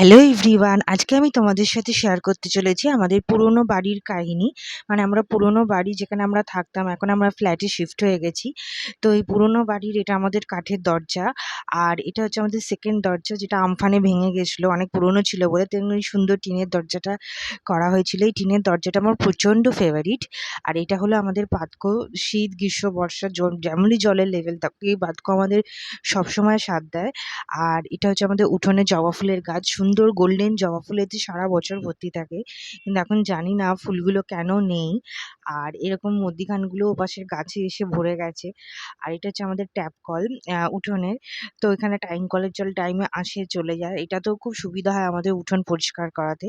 Hello everyone আজকে আমি তোমাদের সাথে শেয়ার করতে চলেছি আমাদের পুরনো বাড়ির কাহিনী। মানে আমরা পুরনো বাড়ি যেখানে আমরা থাকতাম, এখন আমরা ফ্ল্যাটে শিফট হয়ে গেছি। তো এই পুরনো বাড়ির এটা আমাদের কাঠের দরজা। আর এটা হচ্ছে আমাদের সেকেন্ড দরজা যেটা আমফানে ভেঙে গেছিল। অনেক পুরনো ছিল বলে তেমনি সুন্দর টিনের দরজাটা করা হয়েছিল। এই টিনের দরজাটা আমার প্রচণ্ড ফেভারিট আর এটা হলো আমাদের পাতকো শীত, গ্রীষ্ম, বর্ষা যেমনই জলের লেভেল থাকে এই পাতকো আমাদের সবসময় স্বাদ দেয়। আর এটা হচ্ছে আমাদের উঠোনে জবা ফুলের গাছ, সুন্দর গোল্ডেন জবা ফুলেতে সারা বছর ভর্তি থাকে কিন্তু এখন জানি না ফুলগুলো কেন নেই। আর এরকম মধ্যিখানগুলো ওপাশের গাছে এসে ভরে গেছে। আর এটা হচ্ছে আমাদের ট্যাপ কল উঠোনের। তো এখানে টাইম কলের জল টাইমে আসে চলে যায়। এটা তো খুব সুবিধা হয় আমাদের উঠোন পরিষ্কার করাতে।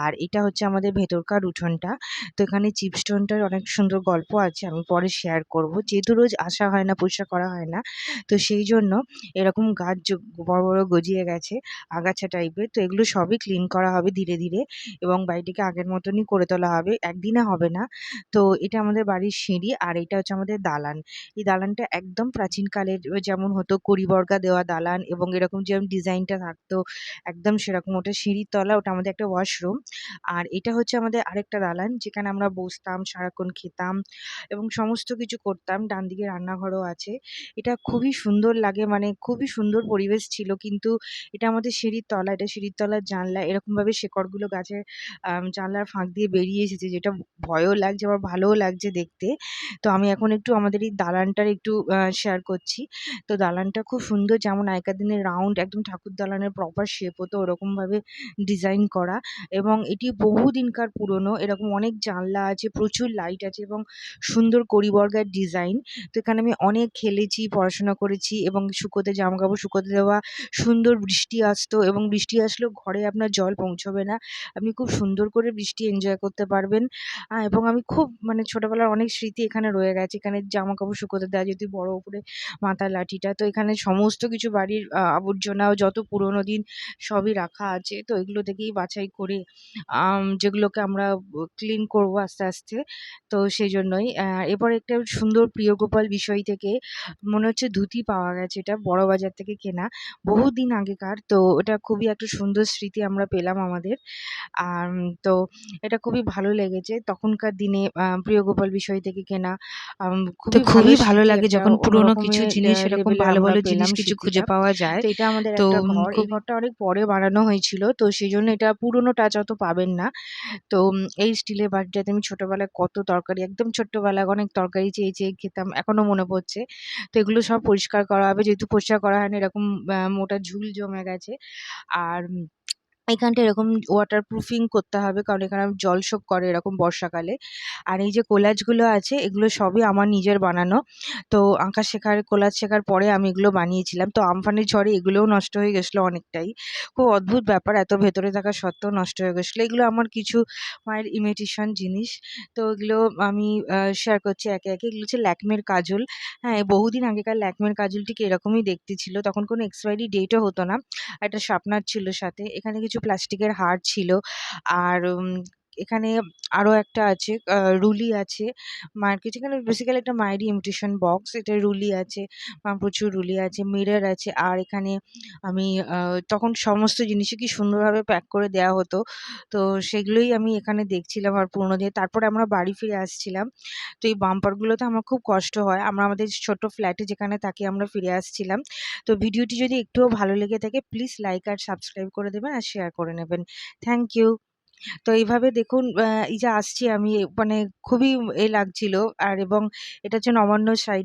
আর এটা হচ্ছে আমাদের ভেতরকার উঠোনটা। তো এখানে চিপস্টোনটার অনেক সুন্দর গল্প আছে আমি পরে শেয়ার করব। যেহেতু রোজ আসা হয় না পরিষ্কার করা হয় না। তো সেই জন্য এরকম গাছ বড় বড় গজিয়ে গেছে আগাছা টাইপের তো এগুলো সবই ক্লিন করা হবে ধীরে ধীরে এবং বাড়িটিকে আগের মতনই করে তোলা হবে, একদিনে হবে না। তো এটা আমাদের বাড়ির সিঁড়ি আর এটা হচ্ছে আমাদের দালান। এই দালানটা একদম প্রাচীনকালের যেমন হতো কড়িবর্গা দেওয়া দালান এবং এরকম যেরকম ডিজাইনটা থাকতো, একদম সেরকম ওটা সিঁড়ির তলা, ওটা আমাদের একটা ওয়াশরুম আর এটা হচ্ছে আমাদের আরেকটা দালান যেখানে আমরা বসতাম, সারাক্ষণ খেতাম এবং সমস্ত কিছু করতাম। ডান দিকে রান্নাঘরও আছে। এটা খুবই সুন্দর লাগে মানে খুবই সুন্দর পরিবেশ ছিল, কিন্তু এটা আমাদের সিঁড়ির তলা, এটা সিঁড়ির তলার জানলা, এরকমভাবে শেকড়গুলো গাছের জানলার ফাঁক দিয়ে বেরিয়ে এসেছে, যেটা ভয়ও লাগছে, আবার ভালোও লাগছে দেখতে। তো আমি এখন একটু আমাদের এই দালানটার একটু শেয়ার করছি। তো দালানটা খুব সুন্দর, যেমন আগেকার দিনে রাউন্ড একদম ঠাকুর দালানের প্রপার শেপ হতো, ওরকমভাবে ডিজাইন করা। এবং এটি বহুদিনকার পুরনো, এরকম অনেক জানলা আছে, প্রচুর লাইট আছে এবং সুন্দর কড়িবর্গার ডিজাইন তো এখানে আমি অনেক খেলেছি, পড়াশোনা করেছি এবং শুকোতে জামাকাপড় শুকোতে দেওয়া সুন্দর বৃষ্টি আসতো এবং বৃষ্টি আসলেও ঘরে আপনার জল পৌঁছবে না। আপনি খুব সুন্দর করে বৃষ্টি এনজয় করতে পারবেন। এবং আমি খুব মানে ছোটোবেলার অনেক স্মৃতি এখানে রয়ে গেছে। এখানে জামাকাপড় শুকোতে দেওয়া যেহেতু বড় উপরে মাথার লাঠিটা, তো এখানে সমস্ত কিছু বাড়ির আবর্জনা যত পুরোনো দিন সবই রাখা আছে, তো এগুলো থেকেই বাছাই করে যেগুলোকে আমরা ক্লিন করব আস্তে আস্তে, তো সেই জন্যই এরপর একটা সুন্দর প্রিয়গোপাল বিষয় থেকে মনে হচ্ছে ধুতি পাওয়া গেছে, এটা বড় বাজার থেকে কেনা। বহুদিন আগেকার, তো ওটা খুবই একটা সুন্দর স্মৃতি আমরা পেলাম আমাদের। আর তো এটা খুবই ভালো লেগেছে। তখনকার দিনে আহ, প্রিয়গোপাল বিষয় থেকে কেনা আম, খুবই ভালো লাগে যখন পুরোনো কিছু জিনিস এরকম ভালো ভালো জিনিস কিছু খুঁজে পাওয়া যায় এটা আমাদের তো এই ঘরটা অনেক পরে বানানো হয়েছিল তো সেই জন্য এটা পুরোনো টাচ অত পাবেন না। তো এই স্টিলের বাটিটাতে আমি ছোটবেলায় কত তরকারি একদম ছোট্টবেলায় অনেক তরকারি চেয়ে চেয়ে খেতাম এখনও মনে পড়ছে। তো এগুলো সব পরিষ্কার করা হবে যেহেতু পরিষ্কার করা হয়নি এরকম মোটা ঝুল জমে গেছে। আর army এখানটা এরকম ওয়াটার প্রুফিং করতে হবে, কারণ এখানে জল শোক করে এরকম বর্ষাকালে। আর এই যে কোলাজগুলো আছে, এগুলো সবই আমার নিজের বানানো। তো আঁকা শেখার, কোলাজ শেখার পরে আমি এগুলো বানিয়েছিলাম। তো আমফানের ঝড়ে এগুলোও নষ্ট হয়ে গেছিল অনেকটাই। খুব অদ্ভুত ব্যাপার, এত ভেতরে থাকা সত্ত্বেও নষ্ট হয়ে গেছিল। এগুলো আমার কিছু মায়ের ইমিটেশন জিনিস। তো এগুলো আমি শেয়ার করছি একে একে। এগুলো হচ্ছে ল্যাকমের কাজল। হ্যাঁ বহুদিন আগেকার ল্যাকমের কাজল ঠিক এরকমই দেখতে ছিল। তখন কোনো এক্সপায়ারি ডেটও হতো না। একটা শার্পনার ছিল সাথে। এখানে কিছু প্লাস্টিকের হার ছিল। আর এখানে আরও একটা আছে আহ, রুলি আছে মায়ের কিছু এখানে বেসিক্যালি একটা মায়েরই ইমিটেশন বক্স এটা রুলি আছে মা প্রচুর রুলি আছে মিরর আছে আর এখানে আমি আহ, তখন সমস্ত জিনিসই কি সুন্দরভাবে প্যাক করে দেওয়া হতো। তো সেগুলোই আমি এখানে দেখছিলাম আর পুরোনো দিয়ে তারপরে আমরা বাড়ি ফিরে আসছিলাম। তো এই বাম্পারগুলোতে আমার খুব কষ্ট হয়। আমরা আমাদের ছোট ফ্ল্যাটে যেখানে থাকি আমরা ফিরে আসছিলাম। তো ভিডিওটি যদি একটুও ভালো লেগে থাকে প্লিজ লাইক আর সাবস্ক্রাইব করে দেবেন আর শেয়ার করে নেবেন। থ্যাংক ইউ তো এইভাবে দেখুন এই যে আসছি আমি মানে খুবই এ লাগছিল। আর এবং এটা হচ্ছে নবান্ন সাইড